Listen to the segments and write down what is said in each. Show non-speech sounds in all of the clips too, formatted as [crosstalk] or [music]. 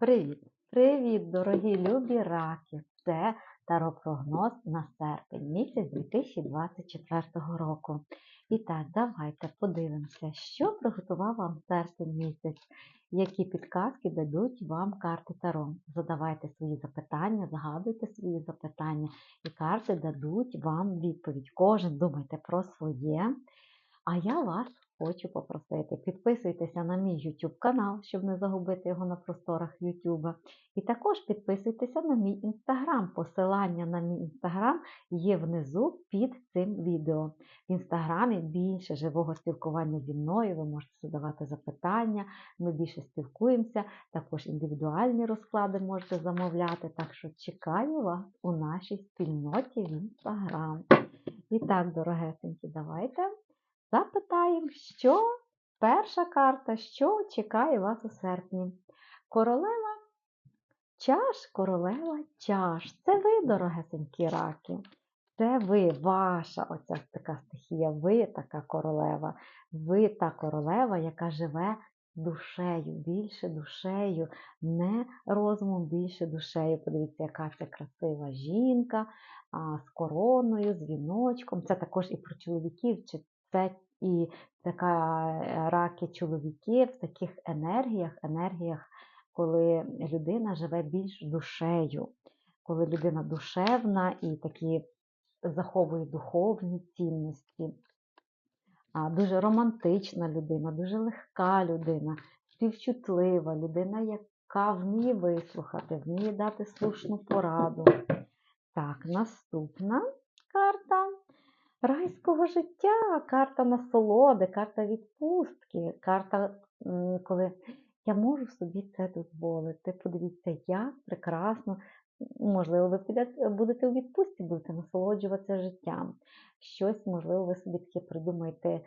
Привіт! Привіт, дорогі любі раки! Це таропрогноз на серпень місяць 2024 року. І так, давайте подивимося, що приготував вам серпень місяць, які підказки дадуть вам карти Таро. Задавайте свої запитання, згадуйте свої запитання, і карти дадуть вам відповідь. Кожен думайте про своє. А я вас хочу попросити, підписуйтеся на мій YouTube канал, щоб не загубити його на просторах YouTube. І також підписуйтеся на мій інстаграм. Посилання на мій інстаграм є внизу під цим відео. В інстаграмі більше живого спілкування зі мною, ви можете задавати запитання, ми більше спілкуємося, також індивідуальні розклади можете замовляти. Так що чекаю вас у нашій спільноті в інстаграм. І так, дорогесенькі, давайте запитаємо, що перша карта, що чекає вас у серпні. Королева чаш, королева чаш. Це ви, дорогесенькі раки. Це ви, ваша оця така стихія, ви така королева, ви та королева, яка живе душею, більше душею, не розумом, більше душею. Подивіться, яка це красива жінка а, з короною, з віночком. Це також і про чоловіків, чи це і така е, раки чоловіки в таких енергіях, енергіях, коли людина живе більш душею, коли людина душевна і такі заховує духовні цінності. Дуже романтична людина, дуже легка людина, співчутлива людина, яка вміє вислухати, вміє дати слушну пораду. Так, наступна карта райського життя, карта насолоди, карта відпустки, карта, коли я можу собі це дозволити. Подивіться, як прекрасно. Можливо, ви будете у відпустці, будете насолоджуватися життям. Щось, можливо, ви собі таке придумаєте,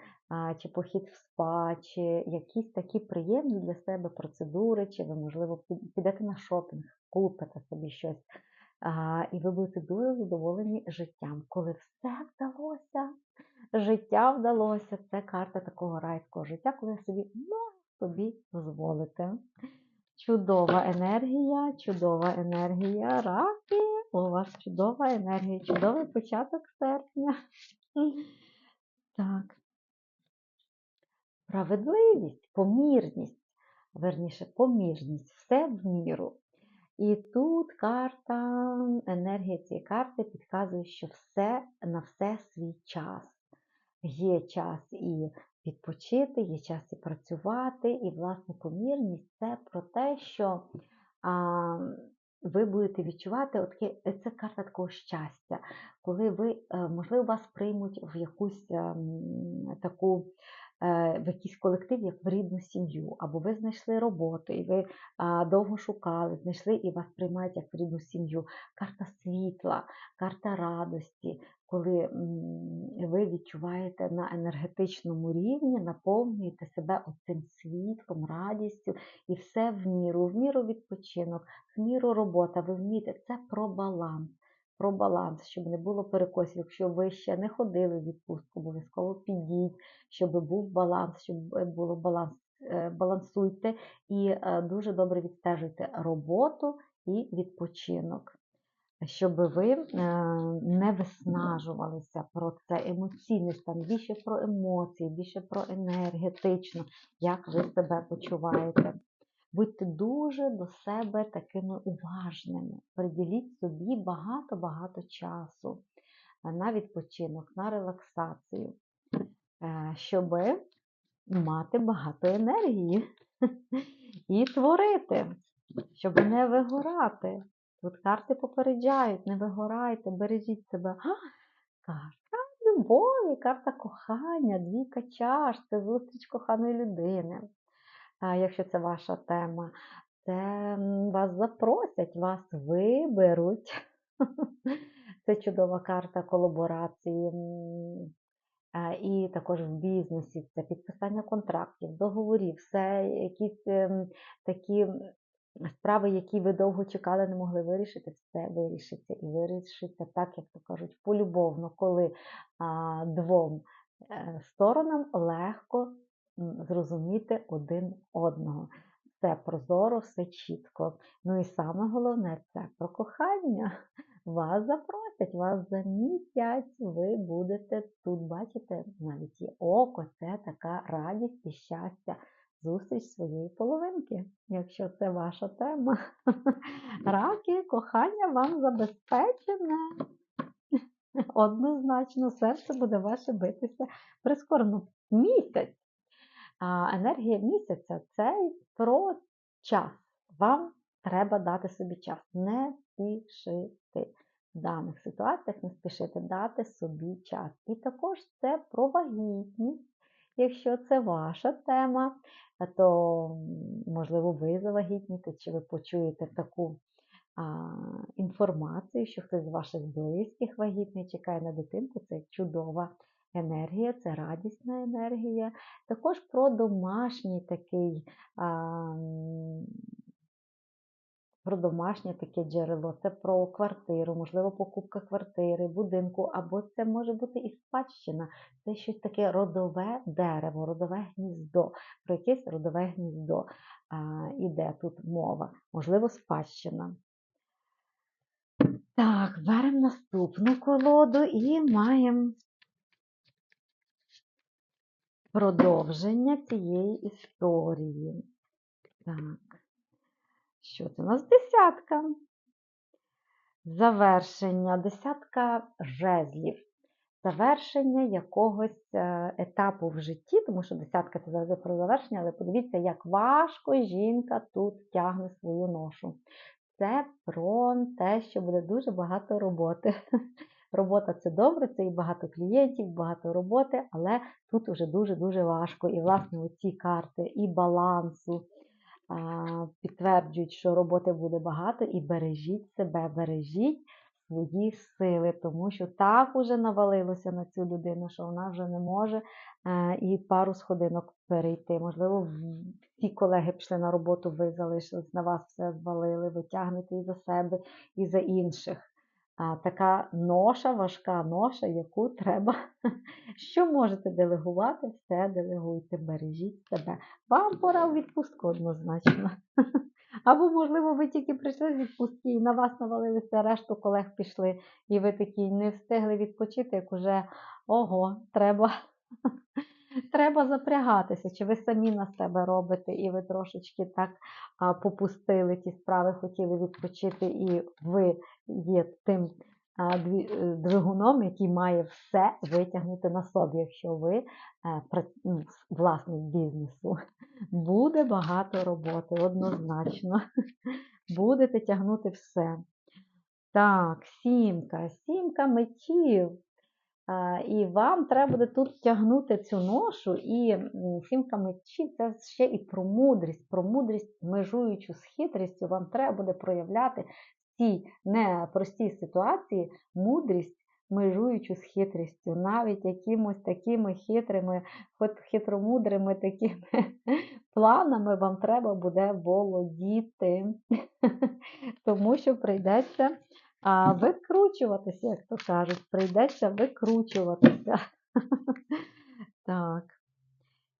чи похід в спа, чи якісь такі приємні для себе процедури, чи ви, можливо, підете на шопінг, купите собі щось. І ви будете дуже задоволені життям. Коли все вдалося, життя вдалося, це карта такого райського життя, коли я собі можу собі дозволити. Чудова енергія, чудова енергія. Раки, у вас чудова енергія, чудовий початок серпня. [laughs] Так. Справедливість, помірність, верніше, помірність, все в міру. І тут карта, енергія цієї карти підказує, що все на все свій час. Є час і відпочити, є час і працювати, і, власне, помірність це про те, що а, ви будете відчувати, от це карта такого щастя, коли ви, е, можливо, вас приймуть в якусь ем, таку в якийсь колектив, як в рідну сім'ю, або ви знайшли роботу, і ви довго шукали, знайшли і вас приймають як в рідну сім'ю. Карта світла, карта радості, коли ви відчуваєте на енергетичному рівні, наповнюєте себе оцим світлом, радістю і все в міру, в міру відпочинок, в міру робота. Ви вмієте, це про баланс про баланс, щоб не було перекосів. Якщо ви ще не ходили в відпустку, обов'язково підіть, щоб був баланс, щоб було баланс. Е, балансуйте і е, дуже добре відстежуйте роботу і відпочинок, щоб ви е, не виснажувалися про це емоційний стан, більше про емоції, більше про енергетично, як ви себе почуваєте. Будьте дуже до себе такими уважними. Приділіть собі багато-багато часу на відпочинок, на релаксацію, е, щоб мати багато енергії і творити, щоб не вигорати. Тут карти попереджають, не вигорайте, бережіть себе. А, карта любові, карта кохання, двійка чаш, це зустріч коханої людини якщо це ваша тема, це вас запросять, вас виберуть. [laughs] Це чудова карта колаборації. І також в бізнесі це підписання контрактів, договорів, все якісь ем, такі справи, які ви довго чекали, не могли вирішити, все вирішиться. І вирішиться так, як то кажуть, полюбовно, коли а, двом е, сторонам легко зрозуміти один одного. все прозоро, все чітко. Ну і саме головне це про кохання. Вас запросять, вас замітять, ви будете тут, бачите, навіть є око, це така радість і щастя, зустріч своєї половинки, якщо це ваша тема. Раки, кохання вам забезпечене. Однозначно, серце буде ваше битися прискорено. Місяць. А енергія місяця це про час. Вам треба дати собі час. Не спішити. В даних ситуаціях не спішити дати собі час. І також це про вагітність. Якщо це ваша тема, то, можливо, ви завагітніте, чи ви почуєте таку інформацію, що хтось з ваших близьких вагітний чекає на дитинку, це чудова енергія, це радісна енергія. Також про домашній такий. А, про домашнє таке джерело, це про квартиру, можливо, покупка квартири, будинку, або це може бути і спадщина. Це щось таке родове дерево, родове гніздо, про якесь родове гніздо а, іде тут мова, можливо, спадщина. Так, беремо наступну колоду і маємо продовження цієї історії. Так. Що це у нас десятка? Завершення, десятка жезлів. Завершення якогось е, етапу в житті, тому що десятка це завжди про завершення, але подивіться, як важко жінка тут тягне свою ношу. Це про те, що буде дуже багато роботи. Робота це добре, це і багато клієнтів, багато роботи, але тут уже дуже-дуже важко. І, власне, оці карти і балансу, підтверджують, що роботи буде багато, і бережіть себе, бережіть свої сили, тому що так уже навалилося на цю людину, що вона вже не може е, і пару сходинок перейти. Можливо, всі колеги пішли на роботу, ви залишились, на вас все звалили, ви тягнете і за себе, і за інших така ноша, важка ноша, яку [laughs] треба, що можете делегувати, все делегуйте, бережіть себе. Вам пора в відпустку однозначно. [laughs] Або, можливо, ви тільки прийшли з відпустки і на вас навалилися, решту колег пішли, і ви такі не встигли відпочити, як уже ого, треба [laughs] треба запрягатися, чи ви самі на себе робите, і ви трошечки так попустили ті справи, хотіли відпочити, і ви є тим е, двигуном, який має все витягнути на собі, якщо ви е, ну, власник бізнесу. Буде багато роботи, однозначно. [laughs] Будете тягнути все. Так, сімка, сімка мечів. І вам треба буде тут тягнути цю ношу, і сімка мечів це ще і про мудрість, про мудрість, межуючу з хитрістю, вам треба буде проявляти в цій непростій ситуації мудрість, межуючу з хитрістю, навіть якимось такими хитрими, хитромудрими такими [laughs] планами вам треба буде володіти, [laughs] тому що прийдеться а викручуватися, як то кажуть, прийдеться викручуватися. [laughs] Так.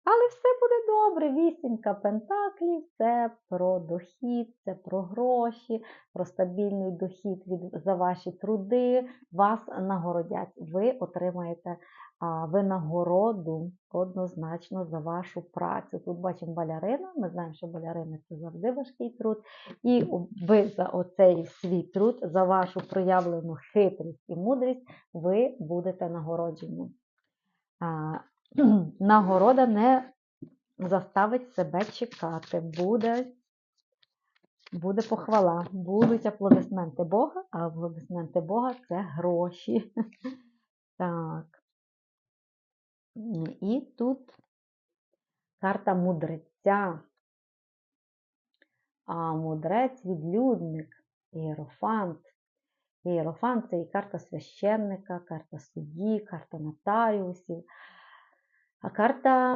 Але все буде добре. Вісімка пентаклів це про дохід, це про гроші, про стабільний дохід від, за ваші труди. Вас нагородять. Ви отримаєте а, винагороду однозначно за вашу працю. Тут бачимо балярина. Ми знаємо, що балярина це завжди важкий труд. І ви за оцей свій труд, за вашу проявлену хитрість і мудрість, ви будете нагороджені. [clears throat] нагорода не заставить себе чекати. Буде буде похвала, будуть аплодисменти Бога, а аплодисменти Бога це гроші. [laughs] Так. І тут карта мудреця. А мудрець відлюдник, ієрофант. Ієрофант це і карта священника, карта судді, карта нотаріусів. А карта,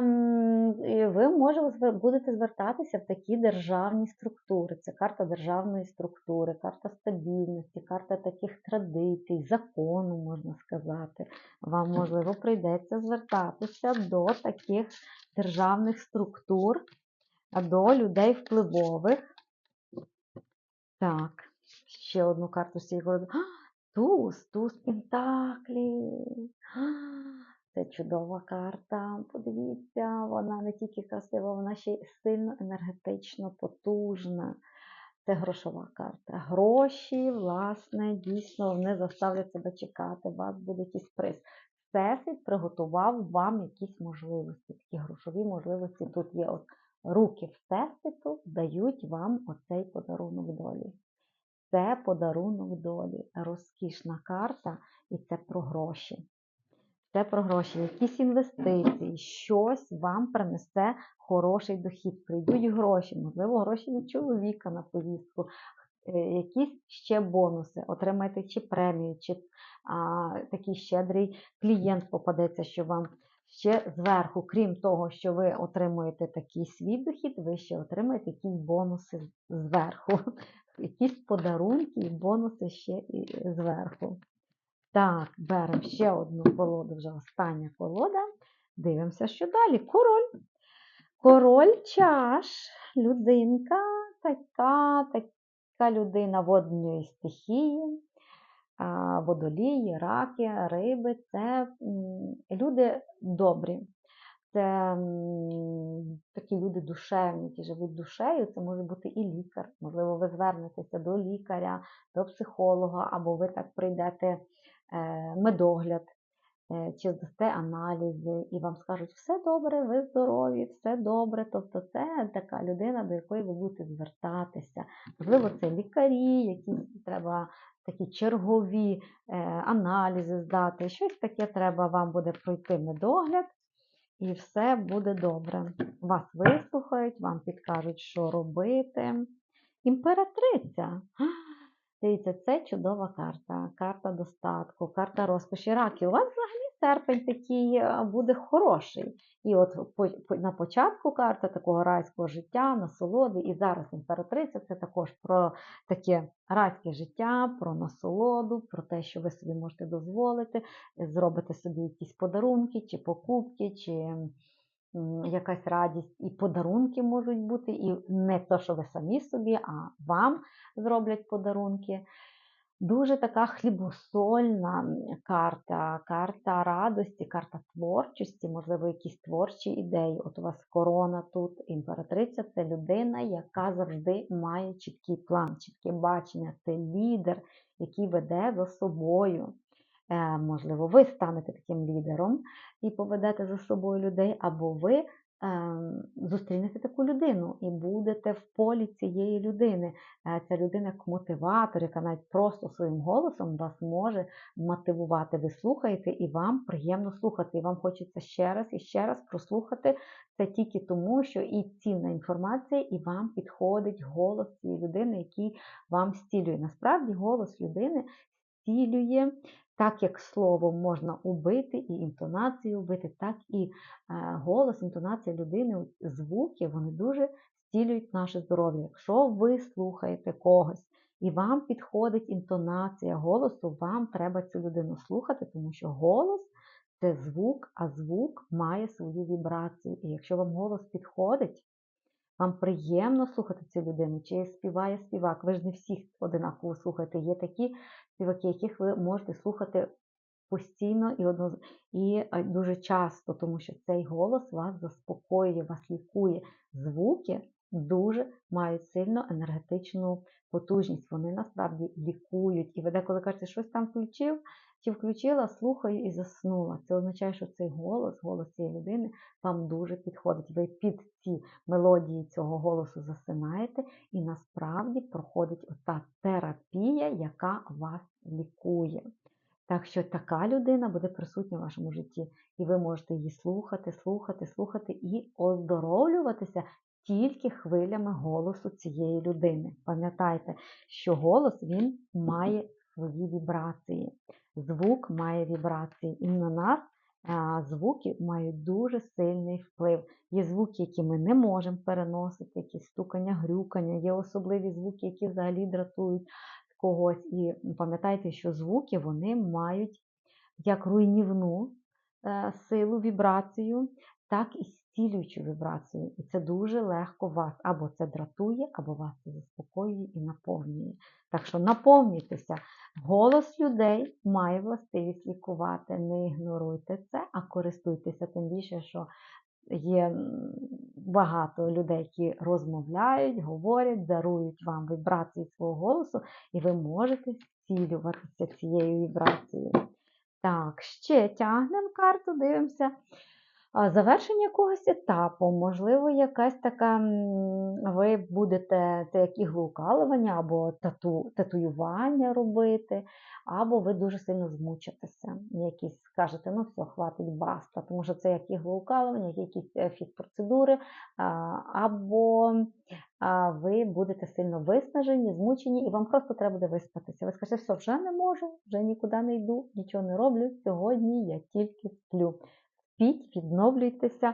ви може, будете звертатися в такі державні структури. Це карта державної структури, карта стабільності, карта таких традицій, закону, можна сказати. Вам, можливо, прийдеться звертатися до таких державних структур, до людей впливових. Так, ще одну карту з цієї. Туз, туз Пентаклі. Чудова карта. Подивіться, вона не тільки красива, вона ще й сильно енергетично потужна. Це грошова карта. Гроші, власне, дійсно не заставлять себе чекати. У вас буде якийсь приз. Всесвіт приготував вам якісь можливості, такі грошові можливості. Тут є от руки Всесвіту, дають вам оцей подарунок долі. Це подарунок долі, розкішна карта, і це про гроші. Це про гроші, якісь інвестиції, щось вам принесе хороший дохід. Прийдуть гроші, можливо, гроші від чоловіка на поїздку, е, якісь ще бонуси, отримаєте чи премію, чи а, такий щедрий клієнт попадеться, що вам ще зверху, крім того, що ви отримуєте такий свій дохід, ви ще отримаєте якісь бонуси зверху. [laughs] Якісь подарунки і бонуси ще і зверху. Так, беремо ще одну колоду, вже остання колода. Дивимося, що далі. Король. Король чаш, людинка, така, така людина водної стихії, водолії, раки, риби це люди добрі. Це такі люди душевні, які живуть душею. Це може бути і лікар. Можливо, ви звернетеся до лікаря, до психолога, або ви так прийдете медогляд, е, чи здасте аналізи, і вам скажуть, все добре, ви здорові, все добре. Тобто це така людина, до якої ви будете звертатися. Можливо, це лікарі, якісь треба такі чергові е, аналізи здати. Щось таке треба вам буде пройти медогляд. І все буде добре. Вас вислухають, вам підкажуть, що робити. Імператриця. Дивіться, це чудова карта. Карта достатку, карта розкоші раки. У вас взагалі серпень такий е, буде хороший. І от на початку карта такого райського життя, насолоди, і зараз імператриця це також про таке райське життя, про насолоду, про те, що ви собі можете дозволити, зробите собі якісь подарунки, чи покупки, чи якась радість. І подарунки можуть бути, і не то, що ви самі собі, а вам зроблять подарунки. Дуже така хлібосольна карта, карта радості, карта творчості, можливо, якісь творчі ідеї. От у вас корона тут, імператриця це людина, яка завжди має чіткий план, чітке бачення. Це лідер, який веде за собою. Е, Можливо, ви станете таким лідером і поведете за собою людей, або ви ем, зустрінете таку людину і будете в полі цієї людини. Е, Ця людина як мотиватор, яка навіть просто своїм голосом вас може мотивувати. Ви слухаєте, і вам приємно слухати. І вам хочеться ще раз і ще раз прослухати це тільки тому, що і цінна інформація, і вам підходить голос цієї людини, який вам стілює. Насправді голос людини стілює. Так як словом можна убити і інтонацію вбити, так і е, голос, інтонація людини, звуки, вони дуже стілюють наше здоров'я. Якщо ви слухаєте когось і вам підходить інтонація голосу, вам треба цю людину слухати, тому що голос це звук, а звук має свою вібрацію. І якщо вам голос підходить, вам приємно слухати цю людину, чи співає співак. Ви ж не всіх одинаково слухаєте. Є такі співаки, яких ви можете слухати постійно і одно і дуже часто, тому що цей голос вас заспокоює, вас лікує. Звуки дуже мають сильно енергетичну потужність. Вони насправді лікують. І ви деколи кажете, щось там включив чи включила, слухаю і заснула. Це означає, що цей голос, голос цієї людини вам дуже підходить. Ви під ці мелодії цього голосу засинаєте, і насправді проходить ота терапія, яка вас лікує. Так що така людина буде присутня в вашому житті, і ви можете її слухати, слухати, слухати і оздоровлюватися тільки хвилями голосу цієї людини. Пам'ятайте, що голос він має свої вібрації. Звук має вібрації, і на нас звуки мають дуже сильний вплив. Є звуки, які ми не можемо переносити, якісь стукання, грюкання, є особливі звуки, які взагалі дратують когось. І пам'ятайте, що звуки вони мають як руйнівну е, силу, вібрацію, так і зцілюючу вібрацію. І це дуже легко вас або це дратує, або вас це заспокоює і наповнює. Так що наповнюйтеся. Голос людей має властивість лікувати. Не ігноруйте це, а користуйтеся тим більше, що є багато людей, які розмовляють, говорять, дарують вам вібрації свого голосу, і ви можете зцілюватися цією вібрацією. Так, ще тягнемо карту, дивимося. Завершення якогось етапу, можливо, якась така, ви будете це як іглоукалування або тату, татуювання робити, або ви дуже сильно змучитеся. Якісь скажете, ну все, хватить, баста, тому що це як іглоукалування, якісь фізпроцедури, а, або ви будете сильно виснажені, змучені, і вам просто треба буде виспатися. Ви скажете, все, вже не можу, вже нікуди не йду, нічого не роблю. Сьогодні я тільки сплю. Спіть, відновлюйтеся,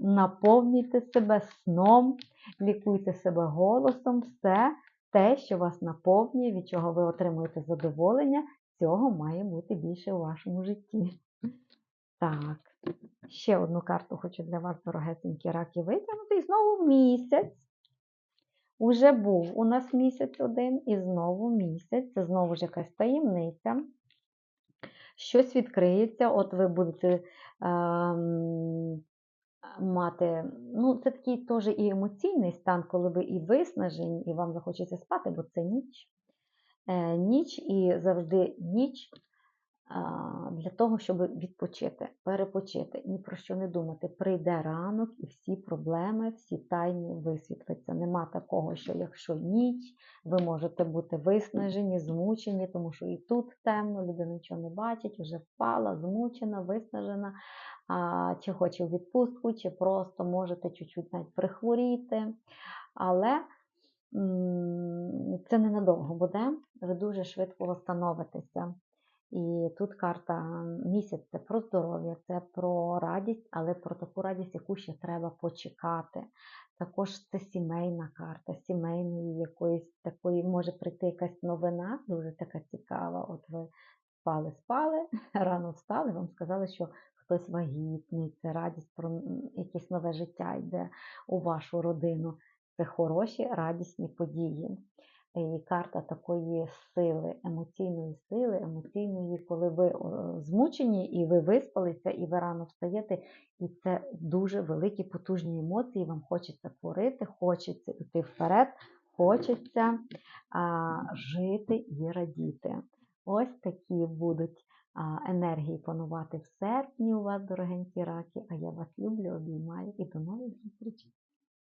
наповнюйте себе сном, лікуйте себе голосом, все те, що вас наповнює, від чого ви отримуєте задоволення, цього має бути більше у вашому житті. Так, ще одну карту хочу для вас, дорогесенькі раки, витягнути. І знову місяць. Уже був у нас місяць один, і знову місяць. Це знову ж якась таємниця. Щось відкриється, от ви будете ем, мати, ну, це такий теж і емоційний стан, коли ви і виснажені, і вам захочеться спати, бо це ніч. Е, ніч і завжди ніч для того, щоб відпочити, перепочити, ні про що не думати. Прийде ранок і всі проблеми, всі тайни висвітляться. Нема такого, що якщо ніч, ви можете бути виснажені, змучені, тому що і тут темно, людина нічого не бачить, вже впала, змучена, виснажена, а, чи хоче відпустку, чи просто можете чуть-чуть навіть прихворіти. Але це ненадовго буде, ви дуже швидко встановитеся. І тут карта місяць це про здоров'я, це про радість, але про таку радість, яку ще треба почекати. Також це сімейна карта, сімейної якоїсь такої може прийти якась новина, дуже така цікава. От ви спали, спали, [laughs] рано встали, вам сказали, що хтось вагітний, це радість про якесь нове життя йде у вашу родину. Це хороші, радісні події. І карта такої сили, емоційної сили, емоційної, коли ви змучені, і ви виспалися, і ви рано встаєте, і це дуже великі потужні емоції. Вам хочеться творити, хочеться йти вперед, хочеться а, жити і радіти. Ось такі будуть а, енергії панувати в серпні у вас, дорогенькі раки. А я вас люблю, обіймаю і до нових зустрічей!